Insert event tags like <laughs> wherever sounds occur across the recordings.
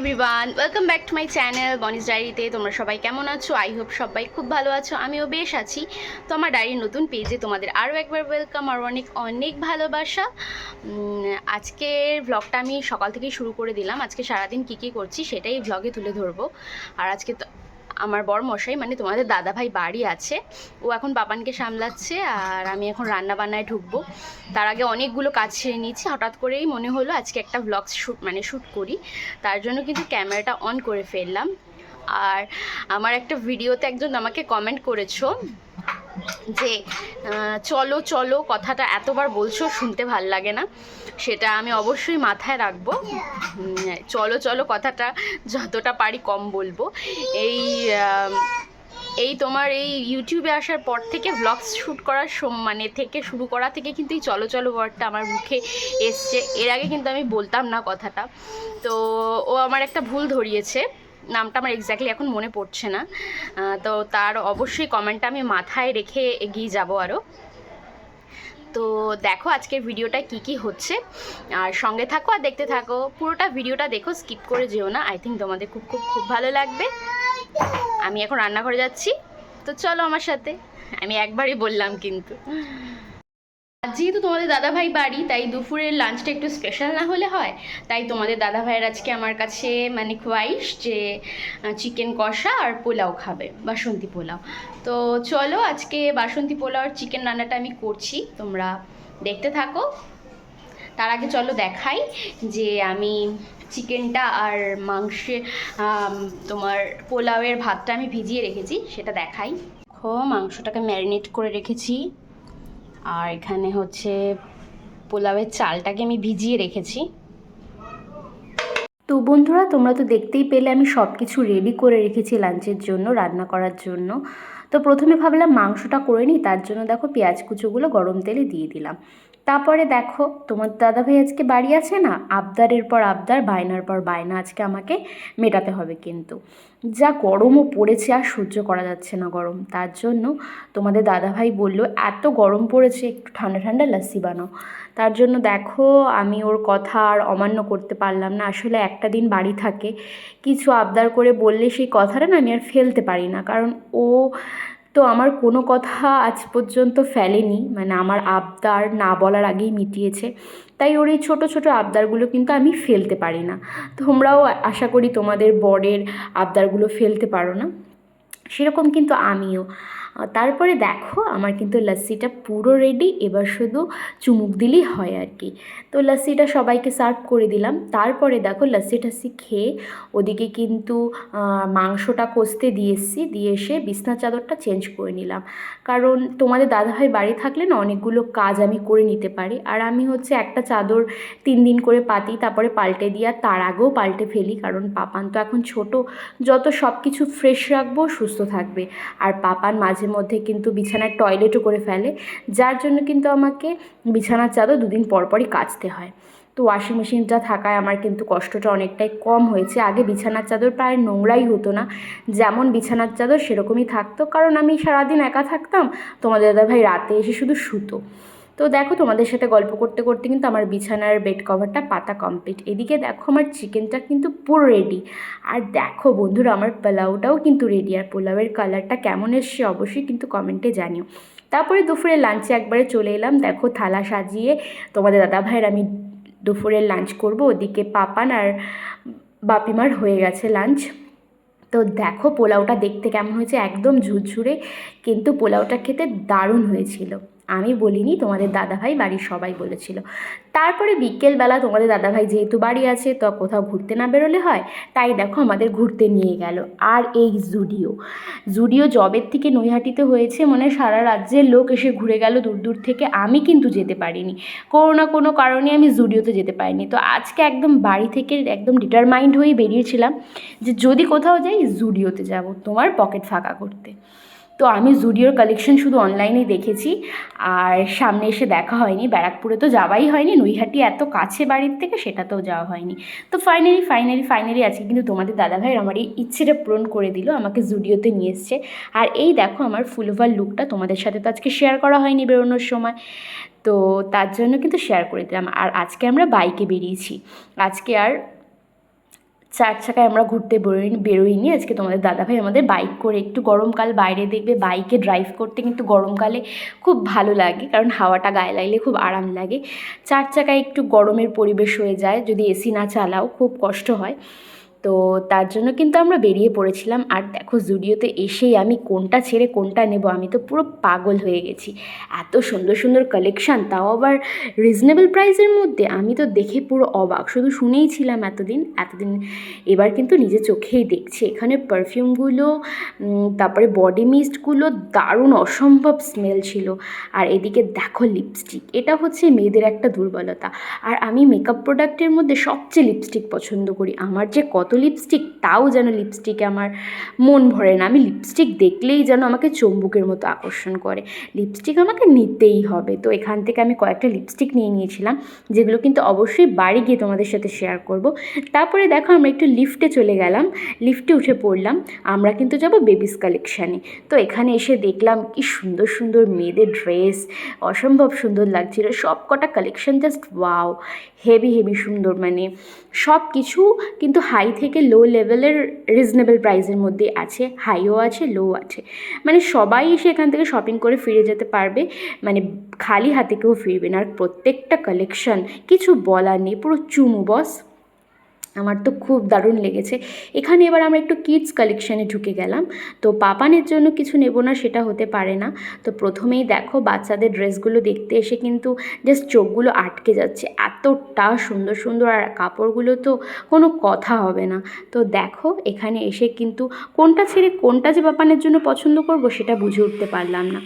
Everyone welcome back to my channel Boni's ডায়েরিতে তোমরা সবাই কেমন আছো? আই হোপ সবাই খুব ভালো আছো। আমিও বেশ আছি। তো আমার ডায়েরির নতুন পেজে তোমাদের আরও একবার ওয়েলকাম আর অনেক অনেক ভালোবাসা। আজকের ব্লগটা আমি সকাল থেকেই শুরু করে দিলাম। আজকে সারাদিন কী কী করছি সেটাই ভ্লগে তুলে ধরবো। আর আজকে আমার বড় মশাই মানে তোমাদের দাদাভাই বাড়ি আছে, ও এখন বাবানকে সামলাচ্ছে আর আমি এখন রান্না বান্নায় ঢুকবো। তার আগে অনেকগুলো কাজ সেরে নিয়েছি, হঠাৎ করেই মনে হলো আজকে একটা ব্লগ শ্যুট মানে শ্যুট করি। তার জন্য কিন্তু ক্যামেরাটা অন করে ফেললাম। আর আমার একটা ভিডিওতে একজন আমাকে কমেন্ট করেছ যে চলো চলো, কথাটা এতবার বলছো, শুনতে ভালো লাগে না। সেটা আমি অবশ্যই মাথায় রাখব। চলো চলো, কথাটা যতটা পারি কম বলব। এই এই তোমার এই ইউটিউবে আসার পর থেকে ভ্লগস শ্যুট করার সম- মানে থেকে শুরু করা থেকে কিন্তু এই চলো চলো ওয়ার্ডটা আমার মুখে এসছে। এর আগে কিন্তু আমি বলতাম না কথাটা। তো ও আমার একটা ভুল ধরিয়েছে। নামটা আমার এক্স্যাক্টলি এখন মনে পড়ছে না। তো তার অবশ্যই কমেন্টটা আমি মাথায় রেখে এগিয়ে যাব আরও তো দেখো আজকের ভিডিওটা কি কি হচ্ছে। আর সঙ্গে থাকো আর দেখতে থাকো। পুরোটা ভিডিওটা দেখো স্কিপ করে যেও না। আই থিঙ্ক তোমাদের খুব খুব খুব ভালো লাগবে। আমি এখন রান্নাঘরে যাচ্ছি। তো চলো আমার সাথে। আমি একবারই বললাম কিন্তু। আজ যেহেতু তোমাদের দাদাভাই বাড়ি, তাই দুপুরের লাঞ্চটা একটু স্পেশাল না হলে হয়। তাই তোমাদের দাদাভাইয়ের আজকে আমার কাছে মানে খোয়াইশ যে চিকেন কষা আর পোলাও খাবে, বাসন্তী পোলাও। তো চলো আজকে বাসন্তী পোলাও আর চিকেন রান্নাটা আমি করছি, তোমরা দেখতে থাকো। তার আগে চলো দেখাই যে আমি চিকেনটা আর মাংসে তোমার পোলাওয়ের ভাতটা আমি ভিজিয়ে রেখেছি, সেটা দেখাই। দেখো, মাংসটাকে ম্যারিনেট করে রেখেছি। আর এখানে হচ্ছে পোলাওয়ের চালটাকে আমি ভিজিয়ে রেখেছি। তো বন্ধুরা, তোমরা তো দেখতেই পেলে আমি সব কিছু রেডি করে রেখেছি লাঞ্চের জন্য, রান্না করার জন্য। তো প্রথমে ভাবলাম মাংসটা করে নিই, তার জন্য দেখো পেঁয়াজ কুচোগুলো গরম তেলে দিয়ে দিলাম। তারপরে দেখো, তোমার দাদাভাই আজকে বাড়ি আছে না? আবদারের পর আবদার, বায়নার পর বায়না আজকে আমাকে মেটাতে হবে কিন্তু। যা গরমও পড়েছে আর সহ্য করা যাচ্ছে না গরম। তার জন্য তোমাদের দাদাভাই বলল, এত গরম পড়েছে, একটু ঠান্ডা ঠান্ডা লাস্সি বানাও। তার জন্য দেখো, আমি ওর কথা আর অমান্য করতে পারলাম না। আসলে একটা দিন বাড়ি থাকে, কিছু আবদার করে বললে সেই কথাটা না আমি আর ফেলতে পারি না। কারণ ও তো আমার কোনো কথা আজ পর্যন্ত ফেলেনি। মানে আমার আবদার না বলার আগেই মিটিয়েছে। তাই ওর এই ছোটো ছোটো আবদারগুলো কিন্তু আমি ফেলতে পারি না। তোমরাও আশা করি তোমাদের বরের আবদারগুলো ফেলতে পারো না। সেরকম কিন্তু আমিও। তারপরে দেখো আমার কিন্তু লাস্সিটা পুরো রেডি এবার শুধু চুমুক দিলেই হয় আর কি। তো লাস্সিটা সবাইকে সার্ভ করে দিলাম। তারপরে দেখো লাস্সি টাস্সি খেয়ে ওদিকে কিন্তু মাংসটা কষতে দিয়ে এসেছি, দিয়ে এসে বিছনা চাদরটা চেঞ্জ করে নিলাম। কারণ তোমাদের দাদাভাই বাড়ি থাকলে না অনেকগুলো কাজ আমি করে নিতে পারি। আর আমি হচ্ছে একটা চাদর তিন দিন করে পাতি, তারপরে পাল্টে দিই, আর তার আগেও পাল্টে ফেলি। কারণ পাপান তো এখন ছোট, যত সব কিছু ফ্রেশ রাখব, সুস্থ থাকবে। আর পাপান মাঝে মধ্যে কিন্তু বিছানায় টয়লেটও করে ফেলে। যার জন্য কিন্তু আমাকে বিছানার চাদর দুদিন পর পরই কাচতে হয়। তো ওয়াশিং মেশিনটা থাকায় আমার কিন্তু কষ্টটা অনেকটাই কম হয়েছে। আগে বিছানার চাদর প্রায় নোংরাই হতো না। যেমন বিছানার চাদর সেরকমই থাকতো। কারণ আমি সারাদিন একা থাকতাম। তোমাদের দাদাভাই রাতে এসে শুধু শুতো। তো দেখো তোমাদের সাথে গল্প করতে করতে কিন্তু আমার বিছানার বেড কভারটা পাতা কমপ্লিট এদিকে দেখো আমার চিকেনটা কিন্তু পুরো রেডি আর দেখো বন্ধুরা, আমার পোলাওটাও কিন্তু রেডি আর পোলাওয়ের কালারটা কেমন এসছে অবশ্যই কিন্তু কমেন্টে জানিও। তারপরে দুপুরে লাঞ্চে একবারে চলে এলাম। দেখো থালা সাজিয়ে তোমাদের দাদা ভাইয়ের আমি দুপুরের লাঞ্চ করব। ওদিকে পাপান আর বাপিমার হয়ে গেছে লাঞ্চ তো দেখো পোলাওটা দেখতে কেমন হয়েছে, একদম ঝুরঝুরে। কিন্তু পোলাওটা খেতে দারুণ হয়েছিল। আমি বলিনি, তোমাদের দাদাভাই বাড়ির সবাই বলেছিল। তারপরে বিকেলবেলা তোমাদের দাদাভাই যেহেতু বাড়ি আছে, তো কোথাও ঘুরতে না বেরোলে হয়, তাই দেখো আমাদের ঘুরতে নিয়ে গেল। আর এই জুডিও। জুডিও জবের থেকে নৈহাটিতে হয়েছে মানে সারা রাজ্যের লোক এসে ঘুরে গেল দূর দূর থেকে। আমি কিন্তু যেতে পারিনি। কোনো না কোনো কারণে আমি জুডিওতে যেতে পারিনি। তো আজকে একদম বাড়ি থেকে একদম ডিটারমাইন্ড হয়ে বেরিয়েছিলাম যে যদি কোথাও যাই জুডিওতে যাব, তোমার পকেট ফাঁকা করতে। তো আমি জুডিওর কালেকশন শুধু অনলাইনেই দেখেছি। আর সামনে এসে দেখা হয়নি, ব্যারাকপুরে তো যাওয়াই হয়নি। নৈহাটি এত কাছে বাড়ির থেকে সেটাতেও যাওয়া হয়নি। তো ফাইনালি ফাইনালি ফাইনালি আজকে কিন্তু তোমাদের দাদাভাইয়ের আমার এই ইচ্ছেটা পূরণ করে দিল, আমাকে জুডিওতে নিয়ে এসছে। আর এই দেখো আমার ফুলওভার লুকটা তোমাদের সাথে তো আজকে শেয়ার করা হয়নি বেরোনোর সময়। তো তার জন্য কিন্তু শেয়ার করে দিলাম। আর আজকে আমরা বাইকে বেরিয়েছি। আজকে আর চার চাকায় আমরা ঘুরতে বেরোই, বেরোইনি। আজকে তোমাদের দাদাভাই আমাদের বাইক করে একটু গরমকাল বাইরে দেখবে বাইকে ড্রাইভ করতে কিন্তু গরমকালে খুব ভালো লাগে, কারণ হাওয়াটা গায়ে লাগলে খুব আরাম লাগে। চার চাকায় একটু গরমের পরিবেশ হয়ে যায়, যদি এসি না চালাও, খুব কষ্ট হয়। তো তার জন্য কিন্তু আমরা বেরিয়ে পড়েছিলাম। আর দেখো, জুডিওতে এসেই আমি কোনটা ছেড়ে কোনটা নেব, আমি তো পুরো পাগল হয়ে গেছি। এত সুন্দর সুন্দর কালেকশান তাও আবার রিজনেবল প্রাইসের মধ্যে? আমি তো দেখে পুরো অবাক। শুধু শুনেই ছিলাম এতদিন এতদিন এবার কিন্তু নিজে চোখেই দেখছি। এখানে পারফিউমগুলো তারপরে বডি মিস্টগুলো দারুণ অসম্ভব স্মেল ছিল। আর এদিকে দেখো লিপস্টিক এটা হচ্ছে মেয়েদের একটা দুর্বলতা। আর আমি মেকআপ প্রোডাক্টের মধ্যে সবচেয়ে লিপস্টিক পছন্দ করি। আমার যে কত লিপস্টিক তাও যেন লিপস্টিকে আমার মন ভরে না। আমি লিপস্টিক দেখলেই যেন আমাকে চম্বুকের মতো আকর্ষণ করে। লিপস্টিক আমাকে নিতেই হবে। তো এখান থেকে আমি কয়েকটা লিপস্টিক নিয়ে নিয়েছিলাম, যেগুলো কিন্তু অবশ্যই বাড়ি গিয়ে তোমাদের সাথে শেয়ার করব। তারপরে দেখো আমরা একটু লিফটে চলে গেলাম। লিফটে উঠে পড়লাম। আমরা কিন্তু যাব বেবিস কালেকশানে তো এখানে এসে দেখলাম কি সুন্দর সুন্দর মেয়েদের ড্রেস অসম্ভব সুন্দর লাগছিল। সব কটা collection just wow heavy heavy সুন্দর মানে সব কিছু কিন্তু হাই থেকে লো লেভেলের রিজনেবল প্রাইসের মধ্যে আছে হাইও আছে লো আছে। মানে সবাই এসে এখান থেকে শপিং করে ফিরে যেতে পারবে মানে খালি হাতে কেউ ফিরবে না। আর প্রত্যেকটা কালেকশন কিছু বলার নেই, পুরো চুমু বস আমার তো খুব দারুণ লেগেছে। এখানে এবার আমরা একটু কিডস কালেকশানে ঢুকে গেলাম। তো পাপানের জন্য কিছু নেব না, সেটা হতে পারে না। তো প্রথমেই দেখো বাচ্চাদের ড্রেসগুলো দেখতে এসে কিন্তু জাস্ট চোখগুলো আটকে যাচ্ছে। এতটা সুন্দর সুন্দর আর কাপড়গুলো তো কোনো কথা হবে না। তো দেখো এখানে এসে কিন্তু কোনটা ছেড়ে কোনটা যে পাপানের জন্য পছন্দ করব সেটা বুঝে উঠতে পারলাম না।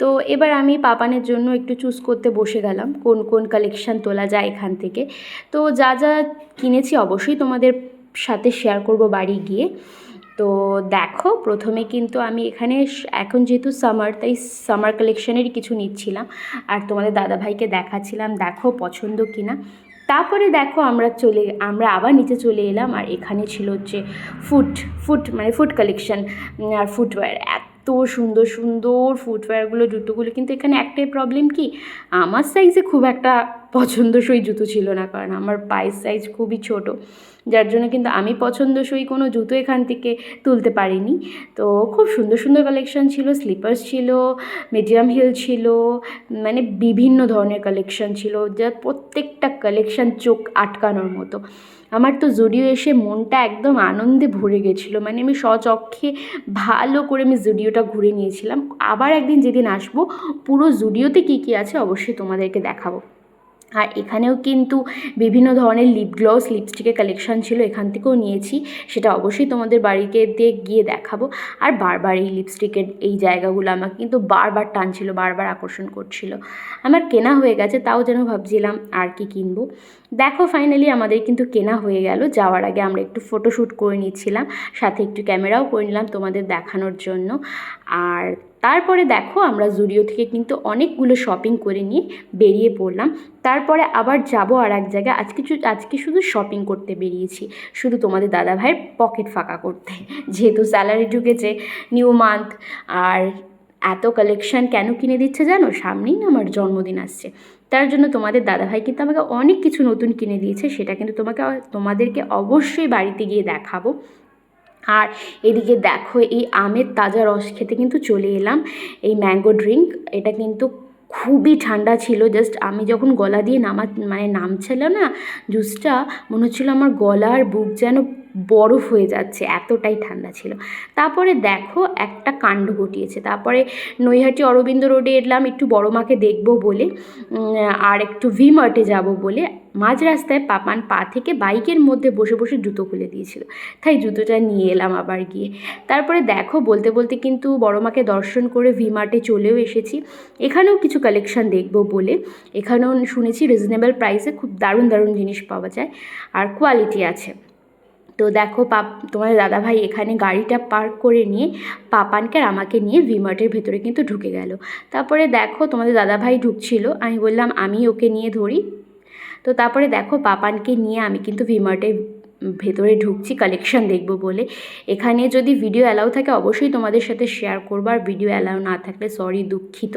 তো এবার আমি পাপানের জন্য একটু চুজ করতে বসে গেলাম, কোন কোন কালেকশান তোলা যায় এখান থেকে। তো যা যা কিনেছি অবশ্যই তোমাদের সাথে শেয়ার করব বাড়ি গিয়ে। তো দেখো, প্রথমে কিন্তু আমি এখানে এখন যেহেতু সামার তাই সামার কালেকশানেরই কিছু নিচ্ছিলাম। আর তোমাদের দাদাভাইকে দেখাচ্ছিলাম, দেখো পছন্দ কিনা। তারপরে দেখো আমরা চলে, আমরা আবার নিচে চলে এলাম, আর এখানে ছিল হচ্ছে ফুট ফুট মানে ফুট কালেকশন আর ফুটওয়্যার এত সুন্দর সুন্দর ফুটওয়্যারগুলো জুতোগুলো কিন্তু এখানে একটাই প্রবলেম কি? আমার সাইজে খুব একটা পছন্দসই জুতো ছিল না, কারণ আমার পায়ের সাইজ খুবই ছোট। যার জন্য কিন্তু আমি পছন্দসই কোনো জুতো এখান থেকে তুলতে পারিনি। তো খুব সুন্দর সুন্দর কালেকশন ছিল স্লিপার্স ছিল মিডিয়াম হিল ছিল মানে বিভিন্ন ধরনের কালেকশন ছিল, যা প্রত্যেকটা কালেকশন চোখ আটকানোর মতো। আমার তো জুডিও এসে মনটা একদম আনন্দে ভরে গেছিল মানে আমি স্বচক্ষে ভালো করে আমি জুডিওটা ঘুরে নিয়েছিলাম। আবার একদিন যেদিন আসব, পুরো জুডিওতে কী কী আছে অবশ্যই তোমাদেরকে দেখাবো। আর এখানেও কিন্তু বিভিন্ন ধরনের লিপ গ্লস লিপস্টিকের কালেকশন ছিল, এখান থেকেও নিয়েছি। সেটা অবশ্যই তোমাদের বাড়িতে দিয়ে গিয়ে দেখাবো। আর বারবার এই লিপস্টিকের এই জায়গাগুলো আমাকে কিন্তু বারবার টানছিল, বারবার আকর্ষণ করছিল। আমার কেনা হয়ে গেছে, তাও যেন ভাবছিলাম আর কি কিনবো। দেখো ফাইনালি আমাদের কিন্তু কেনা হয়ে গেল। যাওয়ার আগে আমরা একটু ফটোশ্যুট করে নিচ্ছিলাম, সাথে একটু ক্যামেরাও করে নিলাম তোমাদের দেখানোর জন্য। আর তারপরে দেখো আমরা জুডিও থেকে কিন্তু অনেকগুলো শপিং করে নিয়ে বেরিয়ে পড়লাম। তারপরে আবার যাব আর এক জায়গায়। আজকে আজকে শুধু শপিং করতে বেরিয়েছি। শুধু তোমাদের দাদাভাইয়ের পকেট ফাঁকা করতে। <laughs> যেহেতু স্যালারি ঢুকেছে নিউ মান্থ আর এত কালেকশন কেন কিনে দিচ্ছে জানো? সামনেই না আমার জন্মদিন আসছে। তার জন্য তোমাদের দাদাভাই কিন্তু আমাকে অনেক কিছু নতুন কিনে দিয়েছে। সেটা কিন্তু তোমাকে, তোমাদেরকে অবশ্যই বাড়িতে গিয়ে দেখাবো। আর এদিকে দেখো, এই আমের তাজা রস খেতে কিন্তু চলে এলাম। এই ম্যাঙ্গো ড্রিঙ্ক এটা কিন্তু খুবই ঠান্ডা ছিল। জাস্ট আমি যখন গলা দিয়ে নামা মানে নামছিল না জুসটা মনে হচ্ছিল আমার গলা আর বুক যেন বরফ হয়ে যাচ্ছে, এতটাই ঠান্ডা ছিল। তারপরে দেখো, একটা কাণ্ড ঘটিয়েছে। তারপরে নৈহাটি অরবিন্দ রোডে এলাম, একটু বড় মাকে দেখব বলে আর একটু ভি মার্টে যাব বলে। মাঝ রাস্তায় পাপান পা থেকে বাইকের মধ্যে বসে বসে জুতো খুলে দিয়েছিল। তাই জুতোটা নিয়ে এলাম আবার গিয়ে। তারপরে দেখো, বলতে বলতে কিন্তু বড় মাকে দর্শন করে ভি মার্টে চলেও এসেছি। এখানেও কিছু কালেকশন দেখব বলে। এখানেও শুনেছি রিজনেবল প্রাইসে খুব দারুণ দারুণ জিনিস পাওয়া যায়। আর কোয়ালিটি আছে। তো দেখো পাপ, তোমার দাদাভাই এখানে গাড়িটা পার্ক করে নিয়ে পাপানকে আর আমাকে নিয়ে ভিমার্টের ভেতরে কিন্তু ঢুকে গেল। তারপরে দেখো তোমাদের দাদাভাই ঢুকছিল। আমি বললাম, আমি ওকে নিয়ে ধরি। তো তারপরে দেখো পাপানকে নিয়ে আমি কিন্তু ভিমার্টের ভেতরে ঢুকছি কালেকশন দেখব বলে। এখানে যদি ভিডিও অ্যালাউ থাকে, অবশ্যই তোমাদের সাথে শেয়ার করব। আর ভিডিও অ্যালাউ না থাকলে সরি দুঃখিত।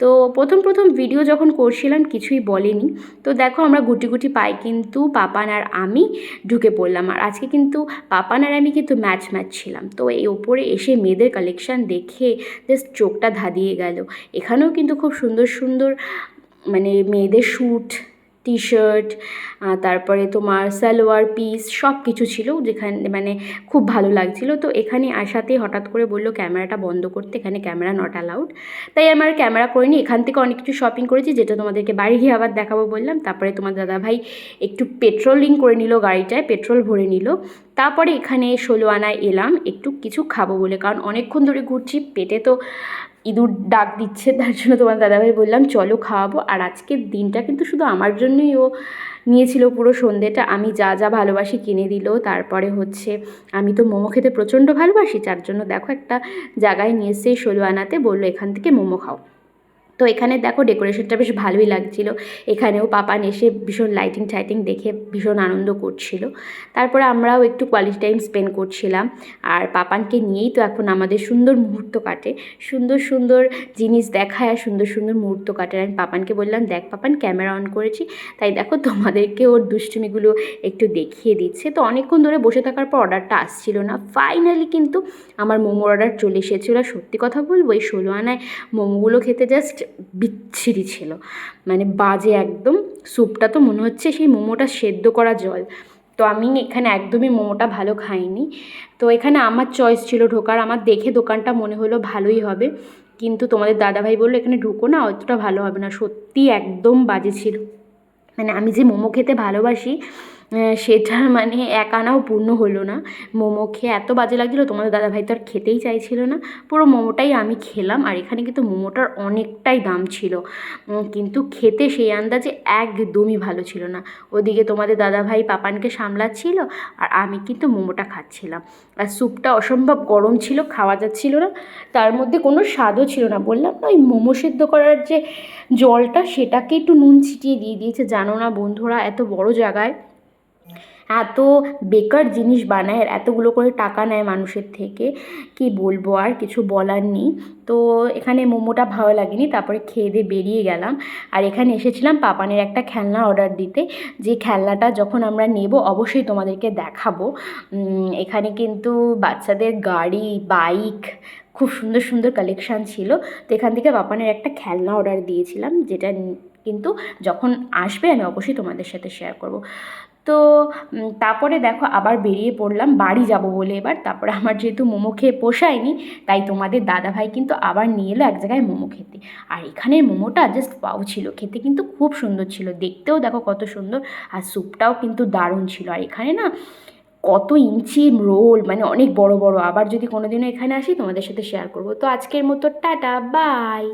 তো প্রথম প্রথম ভিডিও যখন করছিলাম, কিছুই বলেনি। তো দেখো আমরা গুটি গুটি পাই কিন্তু পাপান আর আমি ঢুকে পড়লাম। আর আজকে কিন্তু পাপান আর আমি কিন্তু ম্যাচ ম্যাচ ছিলাম। তো এই ওপরে এসে মেয়েদের কালেকশন দেখে জাস্ট চোখটা ধাঁধিয়ে গেল। এখানেও কিন্তু খুব সুন্দর সুন্দর মানে মেয়েদের শ্যুট টি শার্ট তারপরে তোমার সালোয়ার পিস সব কিছু ছিল যেখানে মানে খুব ভালো লাগছিল। তো এখানে আসাতেই হঠাৎ করে বলল, ক্যামেরাটা বন্ধ করতে এখানে ক্যামেরা নট অ্যালাউড তাই আমার ক্যামেরা করিনি, এখান থেকে অনেক কিছু শপিং করেছি, যেটা তোমাদেরকে বাড়ি গিয়ে আবার দেখাবো বললাম। তারপরে তোমার দাদাভাই একটু পেট্রোলিং করে নিল গাড়িটায় পেট্রোল ভরে নিল। তারপরে এখানে ষোলো আনায় এলাম, একটু কিছু খাব বলে, কারণ অনেকক্ষণ ধরে ঘুরছি, পেটে তো ইঁদুর ডাক দিচ্ছে, তার জন্য তোমার দাদাভাই বললাম, চলো খাওয়াবো। আর আজকের দিনটা কিন্তু শুধু আমার জন্যই ও নিয়েছিল পুরো সন্ধেটা। আমি যা যা ভালোবাসি কিনে দিল। তারপরে হচ্ছে আমি তো মোমো খেতে প্রচণ্ড ভালোবাসি, যার জন্য দেখো একটা জায়গায় নিয়ে এসে ষোলো আনাতে বলল, এখান থেকে মোমো খাও। তো এখানে দেখো ডেকোরেশনটা বেশ ভালোই লাগছিল। এখানেও পাপান এসে ভীষণ লাইটিং টাইটিং দেখে ভীষণ আনন্দ করছিল। তারপরে আমরাও একটু কোয়ালিটি টাইম স্পেন্ড করছিলাম। আর পাপানকে নিয়েই তো এখন আমাদের সুন্দর মুহূর্ত কাটে। সুন্দর সুন্দর জিনিস দেখায় আর সুন্দর সুন্দর মুহূর্ত কাটে। আমি পাপানকে বললাম, দেখ পাপান ক্যামেরা অন করেছি। তাই দেখো তোমাদেরকে ওর দুষ্টুমিগুলো একটু দেখিয়ে দিচ্ছে। তো অনেকক্ষণ ধরে বসে থাকার পর অর্ডারটা আসছিল না। ফাইনালি কিন্তু আমার মোমোর অর্ডার চলে এসেছিল। আর সত্যি কথা বলব, এই ষোলো আনায় মোমোগুলো খেতে জাস্ট বিচ্ছিরি ছিল। মানে বাজে একদম। স্যুপটা তো মনে হচ্ছে সেই মোমোটা সেদ্ধ করা জল। তো আমি এখানে একদমই মোমোটা ভালো খাইনি। তো এখানে আমার চয়েস ছিল ঢোকার। আমার দেখে দোকানটা মনে হলো ভালোই হবে। কিন্তু তোমাদের দাদাভাই বলল, এখানে ঢুকো না, অতটা ভালো হবে না। সত্যি একদম বাজে ছিল। মানে আমি যে মোমো খেতে ভালোবাসি আহ, সেটা মানে এক আনাও পূর্ণ হলো না। মোমো খেয়ে এত বাজে লাগছিল তোমাদের দাদাভাই তো আর খেতেই চাইছিল না। পুরো মোমোটাই আমি খেলাম আর এখানে কিন্তু মোমোটার অনেকটাই দাম ছিল। কিন্তু খেতে সেই আন্দাজে একদমই ভালো ছিল না। ওদিকে তোমাদের দাদাভাই পাপানকে সামলাচ্ছিল আর আমি কিন্তু মোমোটা খাচ্ছিলাম। আর স্যুপটা অসম্ভব গরম ছিল খাওয়া যাচ্ছিল না। তার মধ্যে কোনো স্বাদও ছিল না। বললাম না ওই মোমো সেদ্ধ করার যে জলটা সেটাকে একটু নুন ছিটিয়ে দিয়ে দিয়েছে। জানো না বন্ধুরা এত বড় জায়গায় এত বেকার জিনিস বানায় আর এতগুলো করে টাকা নেয় মানুষের থেকে, কি বলব আর কিছু বলার নেই। তো এখানে মোমোটা ভালো লাগেনি, তারপরে খেয়ে দিয়ে বেরিয়ে গেলাম। আর এখানে এসেছিলাম পাপানের একটা খেলনা অর্ডার দিতে। যে খেলনাটা যখন আমরা নেব, অবশ্যই তোমাদেরকে দেখাবো। এখানে কিন্তু বাচ্চাদের গাড়ি, বাইক, খুব সুন্দর সুন্দর কালেকশান ছিল। তো এখান থেকে পাপানের একটা খেলনা অর্ডার দিয়েছিলাম, যেটা কিন্তু যখন আসবে আমি অবশ্যই তোমাদের সাথে শেয়ার করব। তো তারপরে দেখো আবার বেরিয়ে পড়লাম, বাড়ি যাব বলে এবার। তারপরে আমার যেহেতু মোমো খেয়ে পোষায়নি, তাই তোমাদের দাদাভাই কিন্তু আবার নিয়ে এলো এক জায়গায় মোমো খেতে। আর এখানের মোমোটা জাস্ট পাও ছিল, খেতে কিন্তু খুব সুন্দর ছিল, দেখতেও দেখো কত সুন্দর, আর স্যুপটাও কিন্তু দারুণ ছিল। আর এখানে না কত ইঞ্চি রোল মানে অনেক বড় বড়, আবার যদি কোনোদিনও এখানে আসি তোমাদের সাথে শেয়ার করব। তো আজকের মতো টাটা বাই